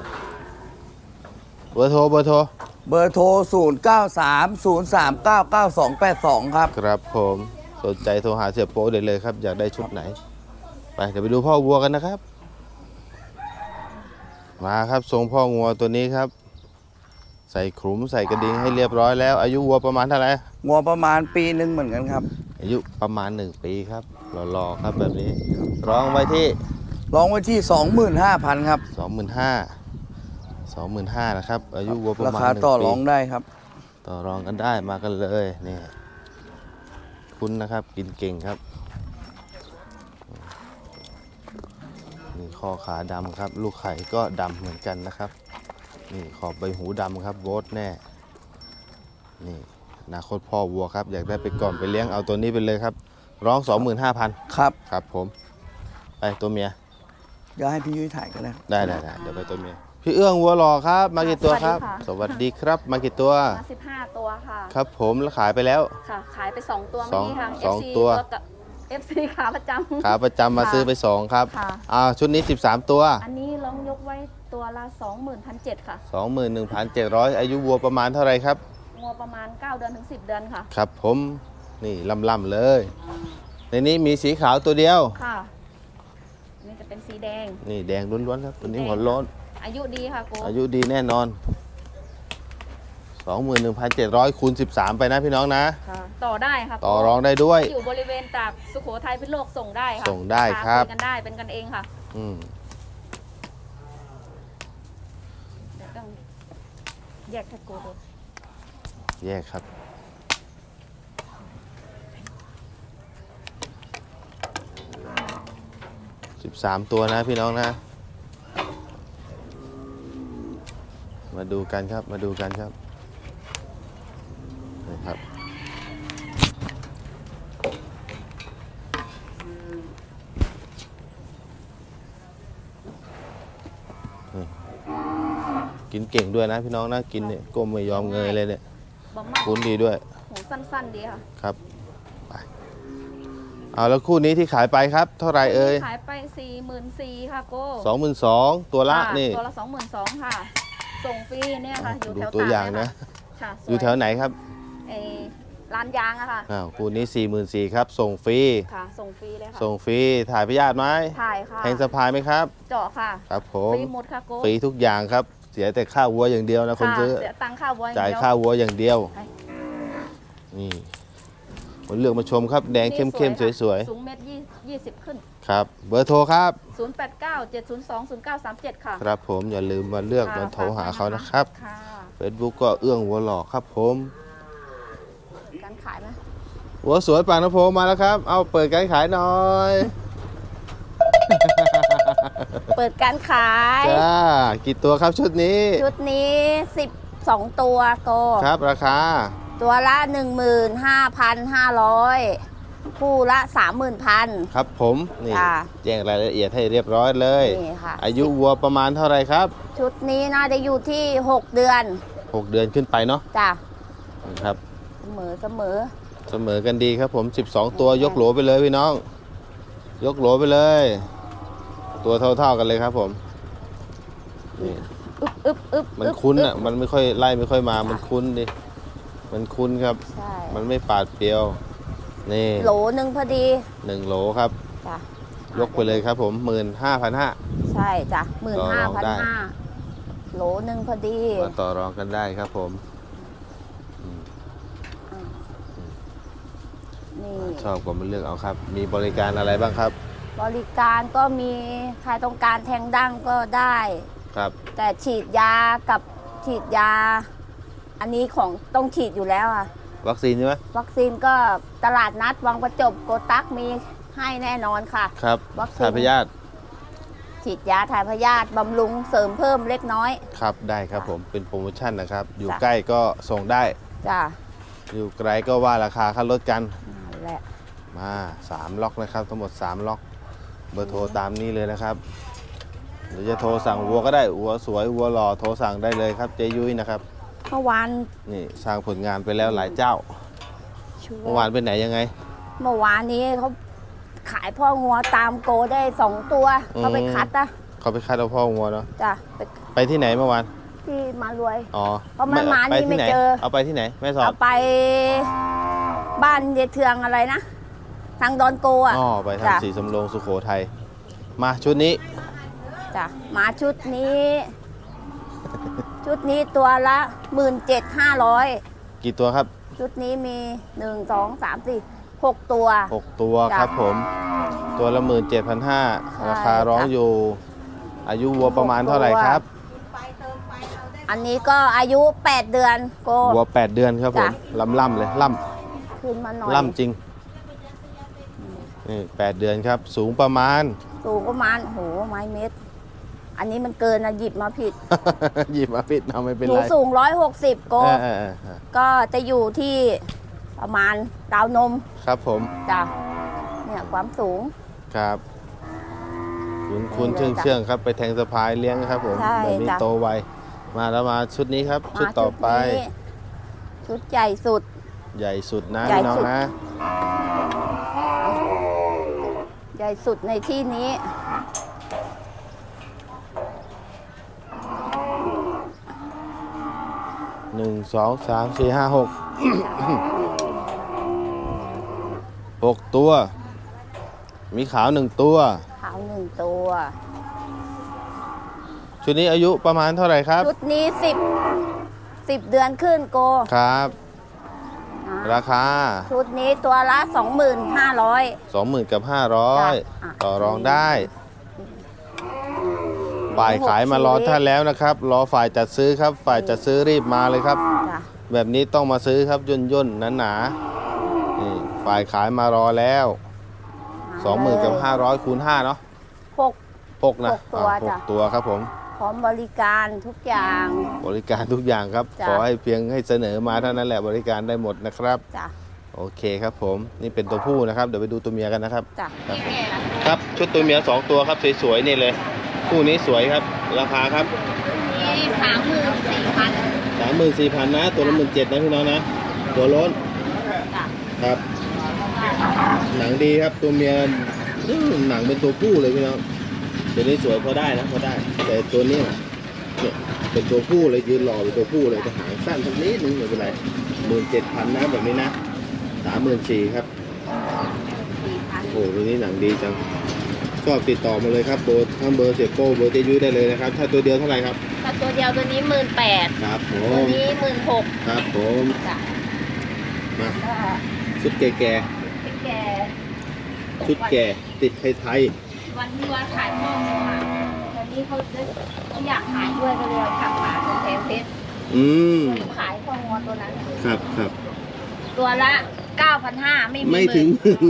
Speaker 1: เบอร์โทรเบอร์โทร
Speaker 4: เบอร์โทร 0 9 3 0 3 9 9 2 8 2 ครับ
Speaker 1: ครับผมสนใจโทรหาเสียโป้ได้เลยครับ อยากได้ชุดไหน ไปเดี๋ยวไปดูพ่อวัวกันนะครับ มาครับทรงพ่องัวตัวนี้ครับ ใส่ขลุมใส่กระดิ่งให้เรียบร้อยแล้ว อายุวัวประมาณเท่าไหร่
Speaker 4: งัวประมาณปีหนึ่งเหมือนกันครับ
Speaker 1: อายุประมาณ1ปีครับรอๆครับแบบนี้ร้องไว้ที่
Speaker 4: ร้องไว้ที่ 25,000ครับ
Speaker 1: 25,000 25,000นะครับ อายุวัวประ
Speaker 4: รา
Speaker 1: มาณ
Speaker 4: คา
Speaker 1: หนึ่ง
Speaker 4: ต่อ
Speaker 1: ปี
Speaker 4: รองได้ครับ
Speaker 1: ต่อรองกันได้มากันเลยนี่คุณนะครับกินเก่งครับ คอขาดำครับ ลูกไข่ก็ดำเหมือนกันนะครับ นี่ขอบใบหูดำครับโบทแน่ นี่อนาคตพ่อวัวครับ อยากได้ไปก่อนไปเลี้ยงเอาตัวนี้ไปเลยครับ ร้อง 25,000
Speaker 4: ครับ
Speaker 1: ครับผม ไปตัวเมีย
Speaker 4: เดี๋ยวให้พี่ยุ้ยถ่ายกันนะ
Speaker 1: ได้ได้ได้เดี๋ยวไปตัวเมีย พี่เอื้องวัวหล่อครับ มากี่ตัวครับ สวัสดีครับ มากี่ตัว
Speaker 5: มา15 ตัวค่ะ
Speaker 1: ครับผมแล้วขายไปแล้ว
Speaker 5: ค่ะ ขายไป 2 ตัว
Speaker 1: สอง
Speaker 5: เมื่อกี้ค่ะ
Speaker 1: สอง
Speaker 5: FC
Speaker 1: ตัว
Speaker 5: กับ FC ขาประจำ
Speaker 1: ขาประจำมา
Speaker 5: ค่ะ
Speaker 1: ซื้อไป 2 ครับ
Speaker 5: ค่ะ
Speaker 1: อ่าชุดนี้ 13 ตัว
Speaker 5: อันนี้ลองยกไว้ตัวละ21,700ค่ะ
Speaker 1: 21,700 อายุวัวประมาณเท่าไหรครับ
Speaker 5: งัวประมาณ 9 เดือนถึง 10 เดือนค่ะ
Speaker 1: ครับผมนี่ล่ำๆเลย ในนี้มีสีขาวตัวเดียว
Speaker 5: ค่ะนี่จะเป็นสีแดง
Speaker 1: นี่แดงล้วนๆครับ ตัวนี้
Speaker 5: แดง
Speaker 1: หัวโล้น
Speaker 5: อายุดีค่ะโก
Speaker 1: อายุดีแน่นอน 21,700คูณ13 ไปนะพี่น้องนะะ
Speaker 5: ต่อได้ครับ
Speaker 1: ต่อรองได้ด้วย
Speaker 5: อยู่บริเวณตับสุโขทัยพิษโลกส่งได้ค่ะ
Speaker 1: ส่งได้ครับ
Speaker 5: ยกันได้เป็นกันเองค่ะ
Speaker 1: อืมทั้ง
Speaker 6: แยกตะโกน
Speaker 1: แยกครับสิบสามตัวนะพี่น้องนะ มาดูกันครับ มาดูกันครับ เก่งด้วยนะพี่น้องนะกินเนี่ยก้มไม่ยอมเงยเลยเนี่ย
Speaker 6: บะหมั่น
Speaker 1: คุ้นดีด้วย
Speaker 6: หูสั้นๆดีค่ะ
Speaker 1: ครับไปเอาแล้วคู่นี้ที่ขายไปครับ เท่าไหรเอ่ย
Speaker 6: ขายไปสี่หมื่นสี่ค่ะโก
Speaker 1: สองหมื่นสองตัวละ
Speaker 6: ค่ะ
Speaker 1: นี่
Speaker 6: ตัวละสองหมื่นสองค่ะ ส่งฟรีเนี่ยค่ะอยู่
Speaker 1: ดู
Speaker 6: แถว
Speaker 1: ตัว
Speaker 6: ตาก
Speaker 1: อย่าง
Speaker 6: เนี่
Speaker 1: นะ
Speaker 6: ค่ะส
Speaker 1: อยู่แถวไหนครับ
Speaker 6: เออร้านยางอะค่ะ
Speaker 1: อ้าวคู่นี้4 4 0 0 0ครับ ส่งฟรี
Speaker 6: ค่ะ ส่งฟรีเลยค่ะ
Speaker 1: ส่งฟรีถ่ายพยาธิไหม
Speaker 6: ถ่ายค่ะ
Speaker 1: แทงสะพายไหมครับ
Speaker 6: เจาะค่ะ
Speaker 1: ครับผ
Speaker 6: ฟ
Speaker 1: ม
Speaker 6: รีหมดค่ะโก
Speaker 1: ฟรีทุกอย่างครับเสียแต่ค่าวัวอย่างเดียวนะคน
Speaker 6: ค่ะ
Speaker 1: ซื้อ
Speaker 6: เสียตังค่าวัวอง
Speaker 1: จ่าย
Speaker 6: เดีว
Speaker 1: ค่าวัวอย่างเดียว
Speaker 6: ใช่
Speaker 1: นี่ผมเลือกมาชมครับ แดงเข้มเข้มๆ
Speaker 6: ค่ะ
Speaker 1: สวย
Speaker 6: สูงเมตรยี่ยี่สิบขึ้น
Speaker 1: ๆ ครับ เบอร์โทรครับ
Speaker 6: 0 8 9 7 0 2 0 9 3 7 ค่ะ
Speaker 1: ครับผมอย่าลืมมาเลือก
Speaker 6: ค่ะ
Speaker 1: มาโทรหา
Speaker 6: ฝกไว้
Speaker 1: เขานะครับ
Speaker 6: ค่ะ
Speaker 1: Facebook ก็เอื้องวัวหลอกครับผม
Speaker 6: การขายไหม
Speaker 1: หัวสวยปากน้ำโพมาแล้วครับ เอาเปิดการขายหน่อย
Speaker 6: เปิดการขาย
Speaker 1: จ้ากี่ตัวครับชุดนี้
Speaker 6: ชุดนี้ 12 ตัวโก
Speaker 1: ครับ ราคา
Speaker 6: ตัวละ 15,500 คู่ละ 30,000
Speaker 1: ครับผมนี่
Speaker 6: ค่ะ
Speaker 1: แจ้งรายละเอียดให้เรียบร้อยเลย
Speaker 6: นี่ค่ะ
Speaker 1: อายุวัวประมาณเท่าไหรครับ
Speaker 6: ชุดนี้น่าจะอยู่ที่ 6 เดือน
Speaker 1: 6 เดือนขึ้นไปเนาะ
Speaker 6: จ้ะ
Speaker 1: ครับ
Speaker 6: เสมอเสมอ
Speaker 1: เสมอกันดีครับผม 12 ตัวยกโหลไปเลยพี่น้อง ยกโหลไปเลย ตัวเท่า ๆกันเลยครับ ผมนี่
Speaker 6: อึบอึบอึบ
Speaker 1: มัน
Speaker 6: อึบ
Speaker 1: คุ้น
Speaker 6: อึ
Speaker 1: อะ
Speaker 6: บ
Speaker 1: มันไม่ค่อยไล่ไม่ค่อยมา มันคุ้นดิมันคุ้นครับ
Speaker 6: ใช่
Speaker 1: มันไม่ปาดเปรียว นี่
Speaker 6: โหลหนึ่งพอดี
Speaker 1: หนึ่งโหลครับ
Speaker 6: จ้ะ
Speaker 1: ยกไปเลยครับ ผมหมื่นห้าพันห้า
Speaker 6: ใช่จ้ะหมื่น
Speaker 1: ต่อ
Speaker 6: ห้าร
Speaker 1: อง
Speaker 6: พัน
Speaker 1: ได้
Speaker 6: ห้าโหลหนึ่งพอดี
Speaker 1: มาต่อรองกันได้ครับ ผม
Speaker 6: นี่
Speaker 1: ชอบก็มาเลือกเอาครับ มีบริการอะไรบ้างครับ
Speaker 6: บริการก็มีใครต้องการแทงดั้งก็ได้
Speaker 1: ครับ
Speaker 6: แต่ฉีดยากับฉีดยา อันนี้ของต้องฉีดอยู่แล้วอะ
Speaker 1: วัคซีนใช่ไหม
Speaker 6: วัคซีนก็ตลาดนัดวังประจบโกตักมีให้แน่นอนค่ะ
Speaker 1: ครับ
Speaker 6: วัคซีน
Speaker 1: ถ่ายพยาธิ
Speaker 6: ฉีดยาถ่ายพยาธิบำรุงเสริมเพิ่มเล็กน้อย
Speaker 1: ครับได้ครับผมเป็นโปรโมชั่นนะครับ อยู่
Speaker 6: จ้ะ
Speaker 1: ใกล้ก็ส่งได้
Speaker 6: จ้ะ
Speaker 1: อยู่ไกลก็ว่าราคาค่าลดกัน
Speaker 6: นั่นแหละ
Speaker 1: มา 3 ล็อกนะครับ ทั้งหมด 3 ล็อก เบอร์โทรตามนี้เลยนะครับ หรือจะโทรสั่งวัวก็ได้วัวสวยวัวหล่อโทรสั่งได้เลยครับเจยุ้ยนะครับ
Speaker 6: เมื่อวาน
Speaker 1: นี่สร้างผลงานไปแล้วหลายเจ้า
Speaker 6: ชัวร์
Speaker 1: เมื่อวานเป็นไหนยังไง
Speaker 6: เมื่อวานนี้เขาขายพ่องัวตามโกได้สองตัว
Speaker 1: อืม
Speaker 6: เขาไปคัดอะ
Speaker 1: เขาไปคัดเอาพ่อวัวเนาะ
Speaker 6: จ้ะไป
Speaker 1: ไปที่ไหนเมื่อวาน
Speaker 6: ที่มารวย
Speaker 1: อ๋อ
Speaker 6: เพราะมันมา
Speaker 1: ป
Speaker 6: นี่
Speaker 1: ที่
Speaker 6: ไม่
Speaker 1: ห
Speaker 6: เจอ
Speaker 1: เอาไปที่ไหนแม่สอ
Speaker 6: เอา
Speaker 1: ด
Speaker 6: ไปบ้านเยายเทืองอะไรนะ ทางดอนโกอะ
Speaker 1: อ๋อไปทาง
Speaker 6: จ้ะ
Speaker 1: สีสำโรงสุโขทัยมาชุดนี้
Speaker 6: จ้ะมาชุดนี้ ชุดนี้ตัวละหมื่นเจ็ดห้าร้อย
Speaker 1: กี่ตัวครับ
Speaker 6: ชุดนี้มีหนึ่งสองสามสี่หกตัว
Speaker 1: 6 ตัว
Speaker 6: จ้ะ
Speaker 1: ครับผม ตัวละหมื่นเจ็ดพันห้า
Speaker 6: ใช่
Speaker 1: ราคาร้อง
Speaker 6: จ้ะ
Speaker 1: อยู่ อายุวัวประมาณ
Speaker 6: หกตัว
Speaker 1: เท่าไหร่ครับ
Speaker 6: อันนี้ก็อายุแปดเดือนโก
Speaker 1: วัว 8 เดือนครับผม
Speaker 6: จ้ะ
Speaker 1: ล่ำล่ำๆเลยล่
Speaker 6: ขึ้นมาหน่อยำ
Speaker 1: ล่ำจริง นี่แปดเดือนครับ สูงประมาณ
Speaker 6: สูงประมาณโหไม้เม็ด อันนี้มันเกินนะหยิบมาผิด
Speaker 1: หยิบมาปิดเอาไม่เป็น
Speaker 6: หนู
Speaker 1: ไร
Speaker 6: สูงร้อยหกสิบโก
Speaker 1: เออเออเออเออ
Speaker 6: ก็จะอยู่ที่ประมาณราวนม
Speaker 1: ครับผม
Speaker 6: จ้ะเนี่ยความสูง
Speaker 1: ครับ คุณคุณ
Speaker 6: นี่เลย
Speaker 1: เชื่อง
Speaker 6: จ้ะ
Speaker 1: เชื่องครับไปแทงสะพายเลี้ยงครับผม
Speaker 6: ใช่
Speaker 1: แบบนี้
Speaker 6: จ้ะ
Speaker 1: โตไวมาแล้วมาชุดนี้ครับ ชุด
Speaker 6: มา
Speaker 1: ต่อไป
Speaker 6: นี้ชุดใหญ่สุด
Speaker 1: ใหญ่สุดนะ
Speaker 6: ใหญ่
Speaker 1: พี่น้อง
Speaker 6: สุด
Speaker 1: นะ
Speaker 6: ใหญ่สุดในที่นี้
Speaker 1: หนึ่งสองสามสี่ห้าหก หกตัว มีขาวหนึ่งตัว
Speaker 6: ขาวหนึ่งตัว
Speaker 1: ชุดนี้อายุประมาณเท่าไหร่ครับ
Speaker 6: ชุดนี้สิบสิบเดือนขึ้นโก
Speaker 1: ครับ
Speaker 6: อ่า
Speaker 1: ราคา
Speaker 6: ชุดนี้ตัวละสองหมื่นห้าร้อย
Speaker 1: 20,000กับ500
Speaker 6: จ้ะอะ
Speaker 1: ต่อรองได้
Speaker 6: น
Speaker 1: ฝ่ายขายมารอท่านแล้วนะครับ รอฝ่ายจัดซื้อครับ ฝ่ายจัดซื้อรีบมาเลยครับ
Speaker 6: จ้ะ
Speaker 1: แบบนี้ต้องมาซื้อครับย่นย่นหนาหนาๆนี่ฝ่ายขายมารอแล้วสองหมื่นกับห้าร้อยคูณห้าเนาะ
Speaker 6: หก
Speaker 1: หกนะ
Speaker 6: หกตัว
Speaker 1: อ่าห
Speaker 6: จ้ะ
Speaker 1: กตัวครับผม
Speaker 6: พร้อมบริการทุกอย่าง
Speaker 1: บริการทุกอย่างครับ
Speaker 6: จ้ะ
Speaker 1: ขอให้เพียงให้เสนอมาเท่านั้นแหละบริการได้หมดนะครับ
Speaker 6: จ้ะ
Speaker 1: โอเคครับผมนี่เป็นตัวผู้นะครับ เดี๋ยวไปดูตัวเมียกันนะครับ
Speaker 6: จ้ะ
Speaker 1: ครับชุดตัวเมียสองตัวครับสวยๆนี่เลยคู่นี้สวยครับ ราคาครับ
Speaker 6: นี่สามหมื่นสี่พัน
Speaker 1: สามหมื่นสี่พันนะ ตัวละหมื่นเจ็ดนะพี่น้องนะ ตัวล้น
Speaker 6: จ้ะ
Speaker 1: ครับ หนังดีครับตัวเมียอื้อหนังเป็นตัวผู้เลยพี่น้อง ตัวนี้สวยพอได้นะพอได้ แต่ตัวเนี้ยเนี่ยเป็นตัวผู้เลยยืนรอเป็นตัวผู้เลยแต่หางสั้นสักนิดนึงไม่เป็นไรหมื่นเจ็ดพันนะแบบนี้นะสามหมื่นสี่ครับ
Speaker 6: สี่พัน
Speaker 1: โอ้โหตัวนี้หนังดีจังก็ติดต่อมาเลยครับเบอร์ทั้งเบอร์เสียโป้เบอร์เจยุ้ยได้เลยนะครับ ถ้าตัวเดียวเท่าไหร่ครับ
Speaker 6: ถ้าตัวเดียวตัวนี้หมื่นแปด
Speaker 1: ครับผ
Speaker 6: ตัว
Speaker 1: ม
Speaker 6: นี้หมื่นหก
Speaker 1: ครับผม
Speaker 6: จ้ะ
Speaker 1: มา
Speaker 6: ก็
Speaker 1: ชุดแก่
Speaker 6: พี่แก
Speaker 1: ๆชุดแก่ติดไทย
Speaker 6: วันที่ว่าขายพ่อมาตอนนี้เขาจะเขาอยากขายด้วยก็เลยเอาขับมาเป็นแพงเพชร
Speaker 1: ๆอืม
Speaker 6: ขายพ่องอตัวนั้น
Speaker 1: ครับครับ
Speaker 6: ตัวละ9,500ไม่มี
Speaker 1: ไม่ถึง
Speaker 6: หมื่น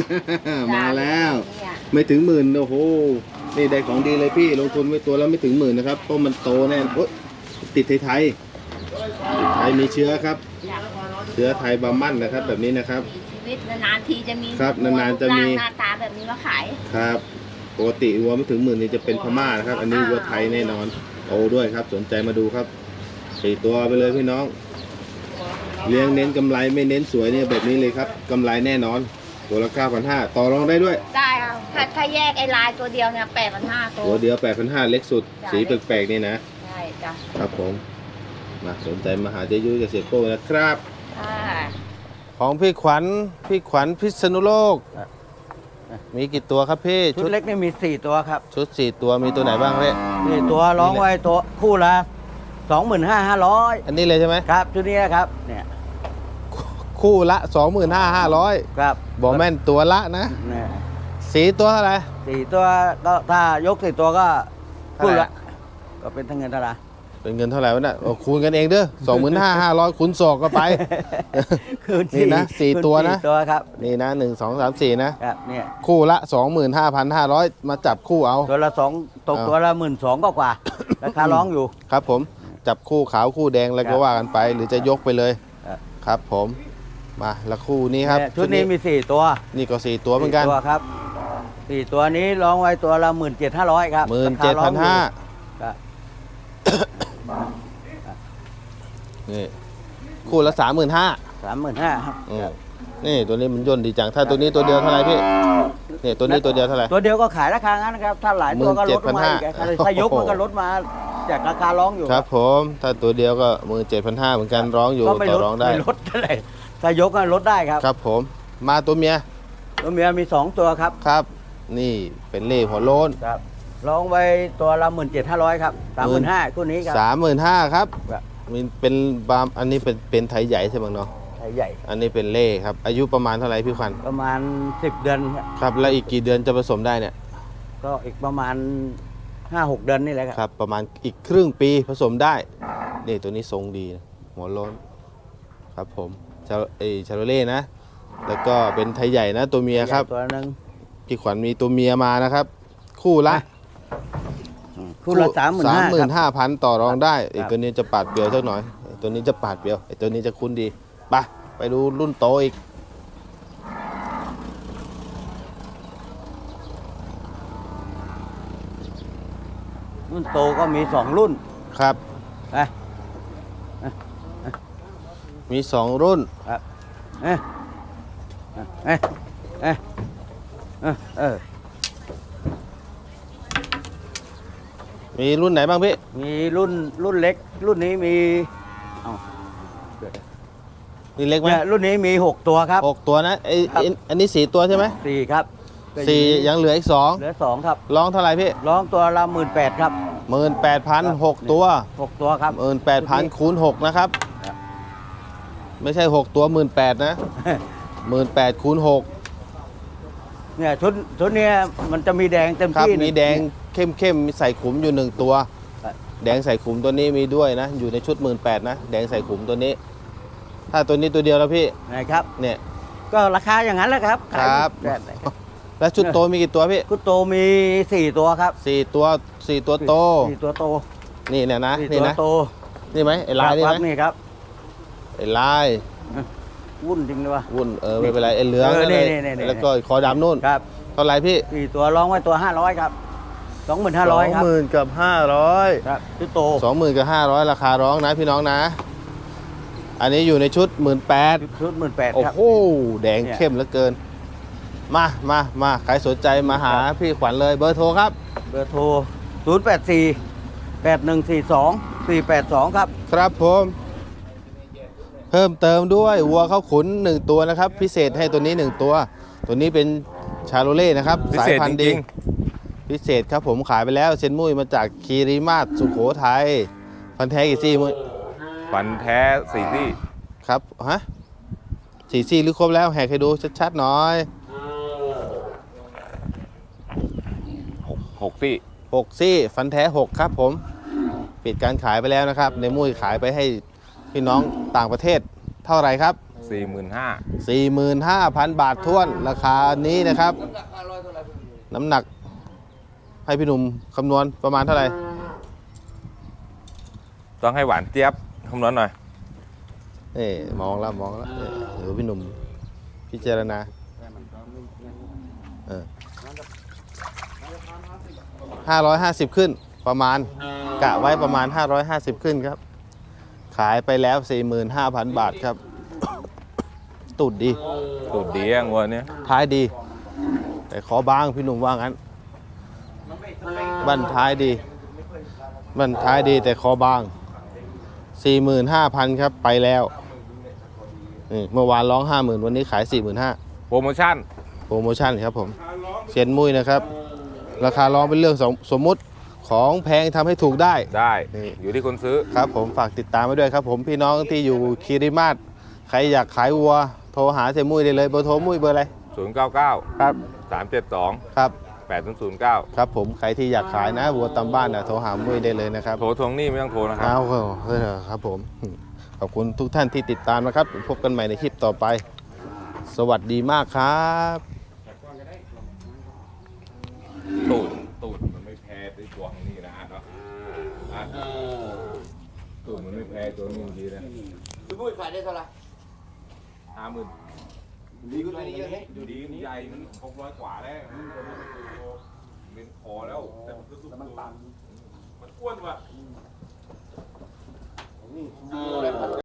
Speaker 1: มาแล้ว
Speaker 6: เนี่ย
Speaker 1: ไม่ถึงหมื่นโอ้โห นี่ได้ของดีเลยพี่ลงทุนไม่ตัวแล้วไม่ถึงหมื่นนะครับเพราะมันโตแน่โอ๊ยติดไทยไทยๆไทยมีเชื้อครับเชื้อไทยบามั่นนะครับ แบบนี้นะครับ
Speaker 6: มีชีวิตนานๆทีจะมี
Speaker 1: ครับนานๆจะมี
Speaker 6: รูปร่งหน้าตาแบบนี้มาขาย
Speaker 1: ครับ ปกติวัวไม่ถึงหมื่นนี่จะเป็นพม่านะครับ อันนี้วัวไทยแน่นอนโตด้วยครับ สนใจมาดูครับสี่ตัวไปเลยพี่น้อง เลี้ยงเน้นกำไรไม่เน้นสวยเนี่ยแบบนี้เลยครับกำไรแน่นอน ตัวละ9,500ต่อรองได้ด้วย
Speaker 6: ได้ค่ะถ้าถ้าแยกไอ้ลายตัวเดียวเนี่ย8,500ตัว
Speaker 1: ตัวเดียว8,500เล็กสุด
Speaker 6: จ้ะ
Speaker 1: สีแปลกๆนี่นะ
Speaker 6: ใช่จ้ะ
Speaker 1: ครับผมมาสนใจมาหาเจยุ้ยกับเสียโก้นะครับ
Speaker 6: อ่า
Speaker 1: ของพี่ขวัญพี่ขวัญพิษณุโลก มีกี่ตัวครับพี่
Speaker 7: ชุดเล็กนี่มีสี่ตัวครับ
Speaker 1: ชุดสี่ตัวมีตัวไหนบ้างพี่
Speaker 7: นี่ตัวร้องไว้ตัวคู่ละสองหมื่นห้าห้าร้อย
Speaker 1: อันนี้เลยใช่ไหม
Speaker 7: ครับชุดนี้นะครับเนี่ย
Speaker 1: คู่ละ25,500
Speaker 7: ครับ
Speaker 1: บอกแม่นตัวละนะ
Speaker 7: เนี่ย
Speaker 1: สีตัวเท่าไหร่
Speaker 7: สี่ตัวก็ถ้ายกสี่ตัวก็
Speaker 1: เท่า
Speaker 7: คู่
Speaker 1: ไหร่
Speaker 7: ละก็เป็นทั้งเงินเท่าไหร่
Speaker 1: เป็นเงินเท่าไหร่วะเนี่ยเอาคูณกันเองเด้อ25,500คูณศอกก็ไป
Speaker 7: คืน
Speaker 1: นี่นะสี่
Speaker 7: คื
Speaker 1: ตัวนะ
Speaker 7: สี่ตัวครับ
Speaker 1: นี่นะหนึ่งสองสามสี่นะ
Speaker 7: ครับเนี่ย
Speaker 1: คู่ละ 25,500 มาจับคู่เอา
Speaker 7: ตัวละสองตก
Speaker 1: เอา
Speaker 7: ตัวละหมื่นสองก็กว่า ราคาร้องอยู่
Speaker 1: ครับผมจับคู่ขาวคู่แดงแล้ว
Speaker 7: ครั
Speaker 1: ก็
Speaker 7: บ
Speaker 1: ว่ากันไป หรือจะยกไปเลย
Speaker 7: ครับ
Speaker 1: ครับผมมาแล้วคู่นี้ครับ
Speaker 7: เนี่ยชุดนี้มีสี่ตัว
Speaker 1: นี่ก็สี่ตัวเหมือนกัน
Speaker 7: สี่ตัวครับสี่ตัวนี้ร้องไว้ตัวละหมื่นเจ็ดห้าร้อยครับ
Speaker 1: หมื่น
Speaker 7: ราคา
Speaker 1: เจ็ด
Speaker 7: ร้อ
Speaker 1: พั
Speaker 7: ง
Speaker 1: น
Speaker 7: อยู่
Speaker 1: ห้า
Speaker 7: ครับ
Speaker 1: นี่คู่ละสามหมื่นห้า
Speaker 7: สามหมื่นห้าครับ
Speaker 1: นี่ตัวนี้มันย่นดีจัง ถ้าตัวนี้ตัวเดียวเท่าไหร่พี่นี่ตัวนี้ตัวเดียวเท่าไหร่
Speaker 7: ตัวเดียวก็ขายราคางั้นนะครับ ถ้าหลายตัวก็ลดลงมาอีก
Speaker 1: 17,500
Speaker 7: ถ้ายกมันก็ลดมาจากราคาร้องอยู่
Speaker 1: ครับผม ถ้าตัวเดียวก็หมื่นเจ็ดพันห้าเหมือนกันร้องอยู่
Speaker 7: ก็ไม่
Speaker 1: ต่
Speaker 7: ล
Speaker 1: อ
Speaker 7: ด
Speaker 1: รองได้
Speaker 7: ไม่ลดเท่าไหร่ถ้ายกก็ลดได้ครับ
Speaker 1: ครับผม มาตัวเมีย
Speaker 7: ตัวเมียมีสองตัวครับ
Speaker 1: ครับ นี่เป็นเล่หัวโล้น
Speaker 7: ครับ ร้องไว้ตัวละหมื่นเจ็ดห้าร้อยครับสามหมื่นห้าคู่นี้ครับ
Speaker 1: สามหมื่นห้าครับ
Speaker 7: ครับ
Speaker 1: มีเป็นบามอันนี้เป็นเป็นไทยใหญ่ใช่ไหมเนาะ
Speaker 7: ไทยใหญ่
Speaker 1: อันนี้เป็นเล่ครับ อายุประมาณเท่าไหร่พี่ควัน
Speaker 7: ประมาณสิบเดือนครับ
Speaker 1: ครับ แล้วอีกกี่เดือนจะผสมได้เนี่ย
Speaker 7: ก็อีกประมาณห้าหกเดือนนี่แหละครับ
Speaker 1: ครับ ประมาณอีกครึ่งปีผสมได้นี่ตัวนี้ทรงดีนะหัวโล้นครับผมชาเอยชาโรเล่นะ แล้วก็เป็นไทยใหญ่นะตัวเมียครับ
Speaker 7: ตัวหนึง
Speaker 1: พี่ขวัญมีตัวเมียมานะครับ คู่ละ
Speaker 7: คู่ละสามหมื่น
Speaker 1: สาม
Speaker 7: ห้า
Speaker 1: หมื่น
Speaker 7: ครับ
Speaker 1: ห้าพันต่อรองได้ไอ้
Speaker 7: ครับ
Speaker 1: ตัวนี้จะปาดเปรียวสักหน่อยไอ้ตัวนี้จะปาดเปรียวไอ้ตัวนี้จะคุ้นดีไปไปดูรุ่นโตอีก
Speaker 7: รุ่นโตก็มีสองรุ่น
Speaker 1: ครับ
Speaker 7: ไป
Speaker 1: มีสองรุ่น
Speaker 7: ครับเอ๊ะเอ๊ะเอ๊ะเอ๊ะเอ
Speaker 1: มีรุ่นไหนบ้างพี่
Speaker 7: มีรุ่นรุ่นเล็ก รุ่นนี้มีเอ้าเดี๋ยว
Speaker 1: มีเล็กไหม
Speaker 7: เนี่ยรุ่นนี้มีหกตัวครับ
Speaker 1: หกตัวนะไอ้
Speaker 7: ครับ
Speaker 1: ไอ้อันนี้สี่ตัวใช่ไหม
Speaker 7: สี่ครับ
Speaker 1: สี่ยังเหลืออีกสอง
Speaker 7: เหลือสองครับ
Speaker 1: ร้องเท่าไหร่พี่
Speaker 7: ร้องตัวละหมื่นแปดครับ
Speaker 1: หมื่นแปดพันหกตัว
Speaker 7: หกตัวครับ
Speaker 1: หมื่นแปดพันคูณหกนะครับ
Speaker 7: ครับ
Speaker 1: ไม่ใช่หกตัวหมื่นแปดนะหมื่นแปดคูณหก
Speaker 7: เนี่ยชุดชุดเนี้ยมันจะมีแดงเต็ม
Speaker 1: ครับ
Speaker 7: ที่
Speaker 1: มีแดง เข้มเข้มๆมีใส่ขุมอยู่หนึ่งตัว แดงใส่ขุมตัวนี้มีด้วยนะ อยู่ในชุดหมื่นแปดนะ แดงใส่ขุมตัวนี้ ถ้าตัวนี้ตัวเดียวแล้วพี่
Speaker 2: นะครับ
Speaker 1: เนี่ย
Speaker 2: ก็ราคาอย่างนั้นแหละครับ
Speaker 1: ครับ
Speaker 2: แบบไหนครับ
Speaker 1: แล้วชุดโตมีกี่ตัวพี่
Speaker 2: กุโตมีสี่ตัวครับ
Speaker 1: สี่ตัวสี่ตัวโต
Speaker 2: สี่ตัวโต
Speaker 1: นี่เนี่ยนะ
Speaker 2: สี่
Speaker 1: นี่
Speaker 2: ตัว
Speaker 1: นะ
Speaker 2: โต
Speaker 1: นี่ไหมไอ้ลายนี่
Speaker 2: ค
Speaker 1: ไห
Speaker 2: รั
Speaker 1: ม
Speaker 2: บนี่ครับ
Speaker 1: ไอ้ลาย
Speaker 2: วุ่นจริงเลยวะ
Speaker 1: วุ่นเออไม่เป็นไรไอ้เหลือง
Speaker 2: เออ
Speaker 1: นั่นเลย
Speaker 2: นี่นี่นี่
Speaker 1: แล้วก็คอดำนู่น
Speaker 2: ครับ
Speaker 1: เท่าไหร่พี่
Speaker 2: สี่ตัวร้องไว้ตัวห้าร้อยครับ สองหมื่นห้าร้อยครับ
Speaker 1: หมื่นกับห้าร้อย
Speaker 2: ครับกุโต
Speaker 1: สองหมื่นกับห้าร้อยราคาร้องนะพี่น้องนะ อันนี้อยู่ในชุดหมื่นแปด
Speaker 2: ชุดหมื่นแปด
Speaker 1: โอ้
Speaker 2: ครับ
Speaker 1: โหแดงเข้มเหลือเกิน มามามาใครสนใจมาหาพี่ขวัญเลยเบอร์โทรครับ
Speaker 2: เบอร์โทรศูนย์แปดสี่แปดหนึ่งสี่สองสี่แปดสองครับ
Speaker 1: ครับผม เพิ่มเติมด้วยวัวเข้าขุนหนึ่งตัวนะครับ พิเศษให้ตัวนี้หนึ่งตัว ตัวนี้เป็นชาโลเล่นะครับ
Speaker 8: พิ
Speaker 1: สาย
Speaker 8: เศษ
Speaker 1: พันธุ์
Speaker 8: จ
Speaker 1: ดี
Speaker 8: ริง
Speaker 1: พิเศษครับผมขายไปแล้วเซนมุยมาจากคีรีมาศสุโขทัยพันธุ์แท้กี่ซี่มุย
Speaker 8: ๆฟันแท้สี่ซี่
Speaker 1: ครับฮะสี่ซี่หรือครบแล้วแหกให้ดูชัดๆหน่อย
Speaker 8: หกหกซี่
Speaker 1: หกซี่ ฟันแท้หกครับผม ปิดการขายไปแล้วนะครับ ในมุ้ยขายไปให้พี่น้องต่างประเทศเท่าไหร่ครับ
Speaker 8: สี่หมื่นห้า
Speaker 1: 45,000 บาทท้วนราคานี้นะครับ น้ำหนัก ให้พี่หนุ่มคำนวณประมาณเท่าไหร่
Speaker 8: ต้องให้หวานเจี๊ยบคำนวณหน่อย
Speaker 1: นี่มองแล้วมองแล้วนี่เดี๋ยวพี่หนุ่มพิจารณาเออ550ขึ้นประมาณกะไว้ประมาณ 550 ขึ้นครับ ขายไปแล้ว 45,000 บาทครับ ตุดดี
Speaker 8: ตูดดีอะงัวเนี้ย
Speaker 1: ท้ายดี แต่ขอบางพี่หนุ่มว่างั้น บั้นท้ายดี บั้นท้ายดีแต่ขอบาง 45,000 ครับไปแล้วนี่เมื่อวานร้อง 50,000 วันนี้ขาย 45,000
Speaker 8: โปรโมชั่น
Speaker 1: โปรโมชั่นครับผมเซียนมุ้ยนะครับ ราคาร้องเป็นเรื่องสมสมมุติของแพงทำให้ถูกได้
Speaker 8: ได้
Speaker 1: นี่
Speaker 8: อยู่ที่คนซื้อ
Speaker 1: ครับผมฝากติดตามไว้ด้วยครับผมพี่น้องที่อยู่คีริมาศใครอยากขายวัว โทรหาเซียนมุ้ยได้เลยเบอร์โทรมุ้ยเบอร์อะไร
Speaker 8: 099
Speaker 1: ครับ
Speaker 8: 372
Speaker 1: ครับ
Speaker 8: 8009
Speaker 1: ครับผมใครที่อยากขายนะวัวตามบ้านนะโทรหามุ้ยได้เลยนะครับ
Speaker 8: โทรทวงหนี้ไม่ต้องโทรนะครับ
Speaker 1: เอาเออครับผม ขอบคุณทุกท่านที่ติดตามนะครับ พบกันใหม่ในคลิปต่อไป สวัสดีมากครับ
Speaker 8: ตูดตูดมันไม่แพ้ไอ้ตัวของนี่นะอาร์ตเนาะอาร์ตตูดมันไม่แพ้ตัวนี้ดีนะ
Speaker 2: คุณมุ้ยขายได้เท่าไหร่
Speaker 8: ห้าหมื่น
Speaker 2: ดีขึ้นไปเยอะไหม
Speaker 8: อยู่ดีมันใหญ่มันหกร้อยกว่าแล้ว เป็นคอแล้ว แต่มันก็สุดมันต่ำมันอ้วนว่ะ
Speaker 2: นี่